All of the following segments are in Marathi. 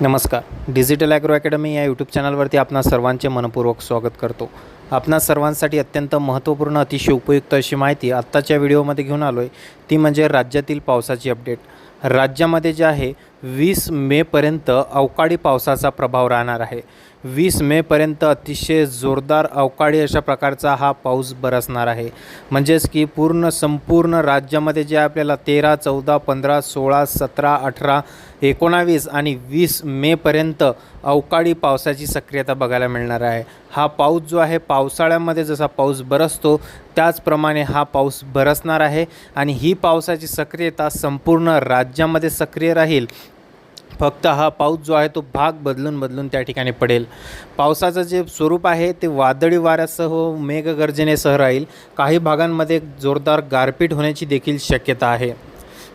नमस्कार. डिजिटल ॲग्रो अकॅडमी या यूट्यूब चॅनलवरती आपणा सर्वांचे मनपूर्वक स्वागत करतो. आपणा सर्वांसाठी अत्यंत महत्त्वपूर्ण अतिशय उपयुक्त अशी माहिती आत्ताच्या व्हिडिओमध्ये घेऊन आलो आहे ती म्हणजे राज्यातील पावसाची अपडेट राज्यामध्ये जे आहे वीस मेपर्यंत अवकाळी पावसाचा प्रभाव राहणार आहे. वीस मेपर्यंत अतिशय जोरदार अवकाळी अशा प्रकारचा हा पाऊस बरसणार आहे. म्हणजेच की पूर्ण संपूर्ण राज्यामध्ये जे आपल्याला तेरा चौदा पंधरा सोळा सतरा अठरा एकोणावीस आणि वीस मेपर्यंत अवकाळी पावसाची सक्रियता बघायला मिळणार आहे. हा पाऊस जो आहे पावसाळ्यामध्ये जसा पाऊस बरसतो त्याचप्रमाणे हा पाऊस बरसणार आहे आणि ही पावसाची सक्रियता संपूर्ण राज्यामध्ये सक्रिय राहील. फक्त हा पाऊस जो आहे तो भाग बदलून बदलून त्या ठिकाणी पडेल. पावसाचं जे स्वरूप आहे ते वादळी वाऱ्यासह मेघगर्जनेसह राहील. काही भागांमध्ये जोरदार गारपीट होण्याची देखील शक्यता आहे.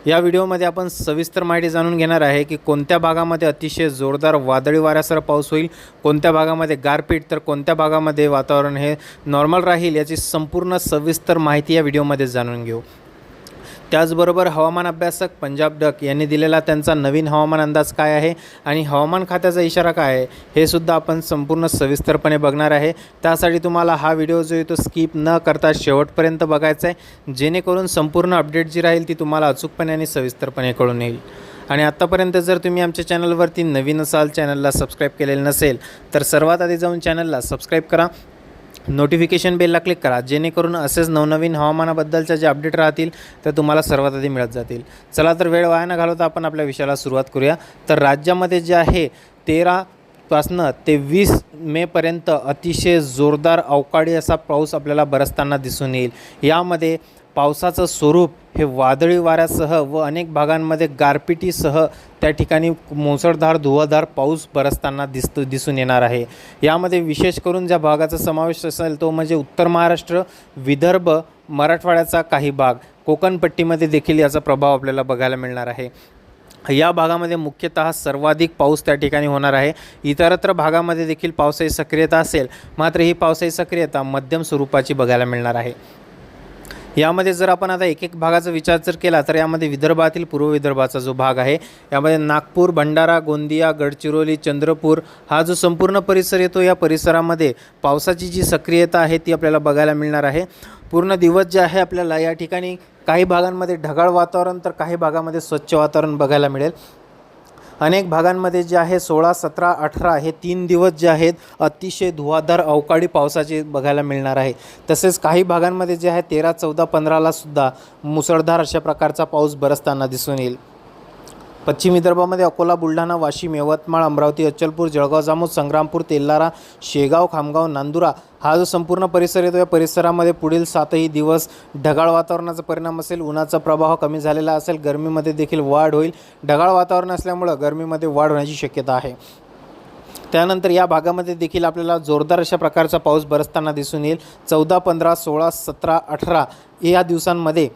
या व्हिडिओमध्ये आपण सविस्तर माहिती जाणून घेणार आहे की कोणत्या भागामध्ये अतिशय जोरदार वादळी वाऱ्यासारखा पाऊस होईल कोणत्या भागामध्ये गारपीट तर कोणत्या भागामध्ये वातावरण हे नॉर्मल राहील याची संपूर्ण सविस्तर माहिती या व्हिडिओमध्ये जाणून घेऊ. त्याचबरोबर हवामान अभ्यासक पंजाब डक यांनी दिलेला त्यांचा नवीन हवामान अंदाज काय आहे आणि हवामान खात्याचा इशारा काय आहे हे सुद्धा आपण संपूर्ण सविस्तरपणे बघणार आहे. त्यासाठी तुम्हाला हा व्हिडिओ जो आहे तो स्किप न करता शेवटपर्यंत बघायचा आहे. जेणेकरून संपूर्ण अपडेट जी राहील ती तुम्हाला अचूकपणे आणि सविस्तरपणे कळून येईल. आणि आत्तापर्यंत जर तुम्ही आमच्या चॅनलवरती नवीन असाल चॅनलला सबस्क्राईब केलेलं नसेल तर सर्वात आधी जाऊन चॅनलला सबस्क्राईब करा. नोटिफिकेशन बेलला क्लिक करा. जेणेकरून असेच नवनवीन हवामानाबद्दलच्या जे अपडेट राहतील त्या तुम्हाला सर्वात आधी मिळत जातील. चला तर वेळ वाया न घालवता आपण आपल्या विषयाला सुरुवात करूया. तर राज्यामध्ये जे आहे तेरा पासनं ते वीस मेपर्यंत अतिशय जोरदार अवकाळी असा पाऊस आपल्याला बरसताना दिसून येईल. यामध्ये पावसाचं स्वरूप हे वादळी वाऱ्यासह व अनेक भागांमध्ये गारपिटीसह त्या ठिकाणी मुसळधार धुवाधार पाऊस बरसताना दिसतो दिसून येणार आहे. यामध्ये विशेष करून ज्या भागाचा समावेश असेल तो म्हणजे उत्तर महाराष्ट्र विदर्भ मराठवाड्याचा काही भाग. कोकणपट्टीमध्ये देखील याचा प्रभाव आपल्याला बघायला मिळणार आहे. या भागामध्ये मुख्यतः सर्वाधिक पाऊस त्या ठिकाणी होणार आहे. इतरत्र भागामध्ये देखील पावसाची सक्रियता असेल मात्र ही पावसाची सक्रियता मध्यम स्वरूपाची बघायला मिळणार आहे. यामध्ये जर आपण आता एक एक भागाचा विचार जर केला तर यामध्ये विदर्भातील पूर्व विदर्भाचा जो भाग आहे यामध्ये नागपूर भंडारा गोंदिया गडचिरोली चंद्रपूर हा जो संपूर्ण परिसर येतो या परिसरामध्ये पावसाची जी सक्रियता आहे ती आपल्याला बघायला मिळणार आहे. पूर्ण दिवस जे आहे आपल्याला या ठिकाणी काही भागांमध्ये ढगाळ वातावरण तर काही भागामध्ये स्वच्छ वातावरण बघायला मिळेल. अनेक भागांमध्ये जे आहे सोळा सतरा अठरा हे तीन दिवस जे आहेत अतिशय धुवाधार अवकाळी पावसाचे बघायला मिळणार आहे. तसेच काही भागांमध्ये जे आहे तेरा चौदा पंधराला सुद्धा मुसळधार अशा प्रकारचा पाऊस बरसताना दिसून येईल. पश्चिम विदर्भामध्ये अकोला बुलढाणा वाशिम यवतमाळ अमरावती अचलपूर जळगाव जामोद संग्रामपूर तेल्लारा शेगाव खामगाव नांदुरा हा जो संपूर्ण परिसर येतो या परिसरामध्ये पुढील सातही दिवस ढगाळ वातावरणाचा परिणाम असेल उन्हाचा प्रभाव कमी झालेला असेल गरमीमध्ये देखील वाढ होईल. ढगाळ वातावरण असल्यामुळं गरमीमध्ये वाढ होण्याची शक्यता आहे. त्यानंतर या भागामध्ये देखील आपल्याला जोरदार अशा प्रकारचा पाऊस बरसताना दिसून येईल. चौदा पंधरा सोळा सतरा अठरा या दिवसांमध्ये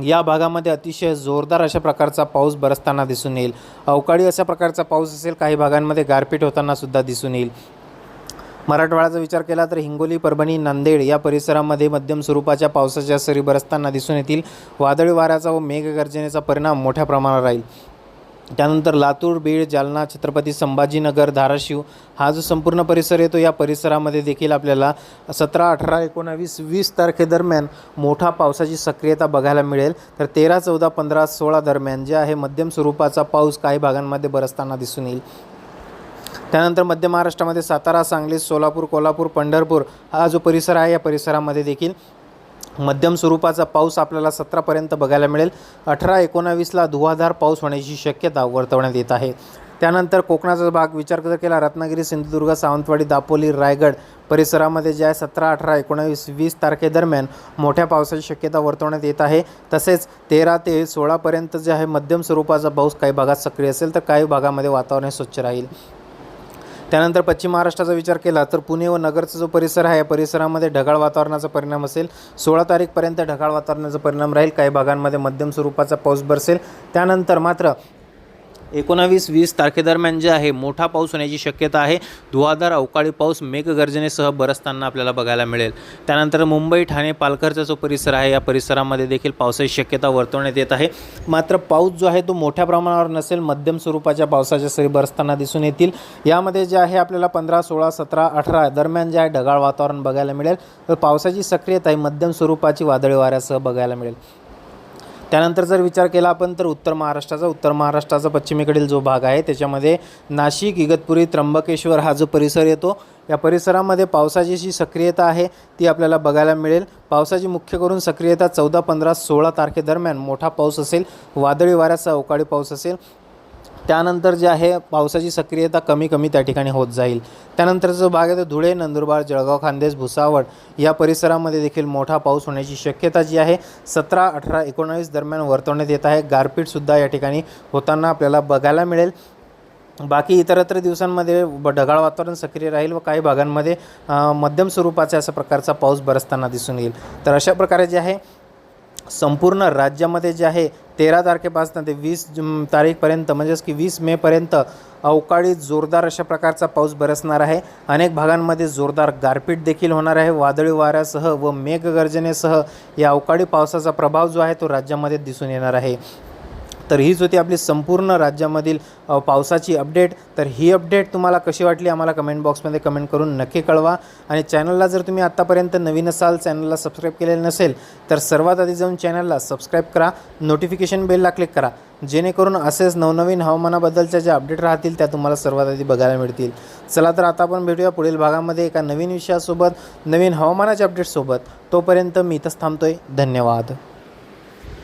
या भागामध्ये अतिशय जोरदार अशा प्रकारचा पाऊस बरसताना दिसून येईल. अवकाळी अशा प्रकारचा पाऊस असेल काही भागांमध्ये गारपीट होताना सुद्धा दिसून येईल. मराठवाड्याचा विचार केला तर हिंगोली परभणी नांदेड या परिसरामध्ये मध्यम स्वरूपाच्या पावसाच्या सरी बरसताना दिसून येतील. वादळी वाऱ्याचा व मेघगर्जनेचा परिणाम मोठ्या प्रमाणावर राहील. त्यानंतर लातूर बीड जालना छत्रपती संभाजीनगर धाराशिव हा जो संपूर्ण परिसर येतो या परिसरामध्ये देखील आपल्याला सतरा अठरा एकोणावीस वीस तारखेदरम्यान मोठा पावसाची सक्रियता बघायला मिळेल. तर तेरा चौदा पंधरा सोळा दरम्यान जे आहे मध्यम स्वरूपाचा पाऊस काही भागांमध्ये बरसताना दिसून येईल. त्यानंतर मध्य महाराष्ट्रामध्ये सातारा सांगली सोलापूर कोल्हापूर पंढरपूर हा जो परिसर आहे या परिसरामध्ये देखील मध्यम स्वरूपाचा पाऊस आपल्याला सतरापर्यंत बघायला मिळेल. अठरा एकोणावीसला धुवाधार पाऊस होण्याची शक्यता वर्तवण्यात येत आहे. त्यानंतर कोकणाचा भाग विचार जर केला रत्नागिरी सिंधुदुर्ग सावंतवाडी दापोली रायगड परिसरामध्ये जे आहे सतरा अठरा एकोणावीस वीस तारखेदरम्यान मोठ्या पावसाची शक्यता वर्तवण्यात येत आहे. तसेच तेरा ते सोळापर्यंत जे आहे मध्यम स्वरूपाचा पाऊस काही भागात सक्रिय असेल तर काही भागामध्ये वातावरण हे स्वच्छ राहील. त्यानंतर पश्चिम महाराष्ट्राचा विचार केला तर पुणे व नगरचा जो परिसर आहे या परिसरामध्ये ढगाळ वातावरणाचा परिणाम असेल. सोळा तारीखपर्यंत ढगाळ वातावरणाचा परिणाम राहील. काही भागांमध्ये मध्यम स्वरूपाचा पाऊस बरसेल. त्यानंतर मात्र एकोणावीस वीस तारखेदरम्यान जे आहे मोठा पाऊस होण्याची शक्यता आहे. धुवाधार अवकाळी पाऊस मेघगर्जनेसह बरसताना आपल्याला बघायला मिळेल. त्यानंतर मुंबई ठाणे पालघरचा जो परिसर आहे या परिसरामध्ये देखील पावसाची शक्यता वर्तवण्यात येत आहे. मात्र पाऊस जो आहे तो मोठ्या प्रमाणावर नसेल मध्यम स्वरूपाच्या पावसाच्या सरी बरसताना दिसून येतील. यामध्ये जे आहे आपल्याला पंधरा सोळा सतरा अठरा दरम्यान जे आहे ढगाळ वातावरण बघायला मिळेल. तर पावसाची सक्रियता ही मध्यम स्वरूपाची वादळी वाऱ्यासह बघायला मिळेल. त्यानंतर जर विचार केला आपण तर उत्तर महाराष्ट्राचा उत्तर महाराष्ट्राचा पश्चिमेकडील जो भाग आहे त्याच्यामध्ये नाशिक इगतपुरी त्र्यंबकेश्वर हा जो परिसर येतो या परिसरामध्ये पावसाची जी सक्रियता आहे ती आपल्याला बघायला मिळेल. पावसाची मुख्य करून सक्रियता चौदा पंधरा सोळा तारखेदरम्यान मोठा पाऊस असेल वादळी वाऱ्याचा अवकाळी पाऊस असेल. त्यानंतर जे आहे पावसाची सक्रियता कमी कमी त्या ठिकाणी होत जाईल. त्यानंतर जो भाग आहे तो धुळे नंदुरबार जळगाव खानदेश भुसावळ या परिसरामध्ये देखील मोठा पाऊस होण्याची शक्यता जी आहे सतरा अठरा एकोणावीस दरम्यान वर्तवण्यात येत आहे. गारपीटसुद्धा या ठिकाणी होताना आपल्याला बघायला मिळेल. बाकी इतरत्र दिवसांमध्ये ढगाळ वातावरण सक्रिय राहील व काही भागांमध्ये मध्यम स्वरूपाचा अशा प्रकारचा पाऊस बरसताना दिसून येईल. तर अशा प्रकारे जे आहे संपूर्ण राज्यामध्ये जे आहे तेरा तारखेपासून ते वीस तारीखपर्यंत म्हणजेच की वीस मेपर्यंत अवकाळी जोरदार अशा प्रकारचा पाऊस बरसणार आहे. अनेक भागांमध्ये जोरदार गारपीट देखील होणार आहे. वादळी वाऱ्यासह व मेघगर्जनेसह या अवकाळी पावसाचा प्रभाव जो आहे तो राज्यामध्ये दिसून येणार आहे. तर हीच होती आपली संपूर्ण राज्यामधील पावसाची अपडेट. तर ही अपडेट तुम्हाला कशी वाटली आम्हाला कमेंट बॉक्समध्ये कमेंट करून नक्की कळवा. आणि चॅनलला जर तुम्ही आत्तापर्यंत नवीन असाल चॅनलला सबस्क्राईब केलेलं नसेल तर सर्वात आधी जाऊन चॅनलला सबस्क्राईब करा. नोटिफिकेशन बेलला क्लिक करा. जेणेकरून असेच नवनवीन हवामानाबद्दलच्या ज्या अपडेट राहतील त्या तुम्हाला सर्वात आधी बघायला मिळतील. चला तर आता आपण भेटूया पुढील भागामध्ये एका नवीन विषयासोबत नवीन हवामानाच्या अपडेटसोबत. तोपर्यंत मी इथंच थांबतोय. धन्यवाद.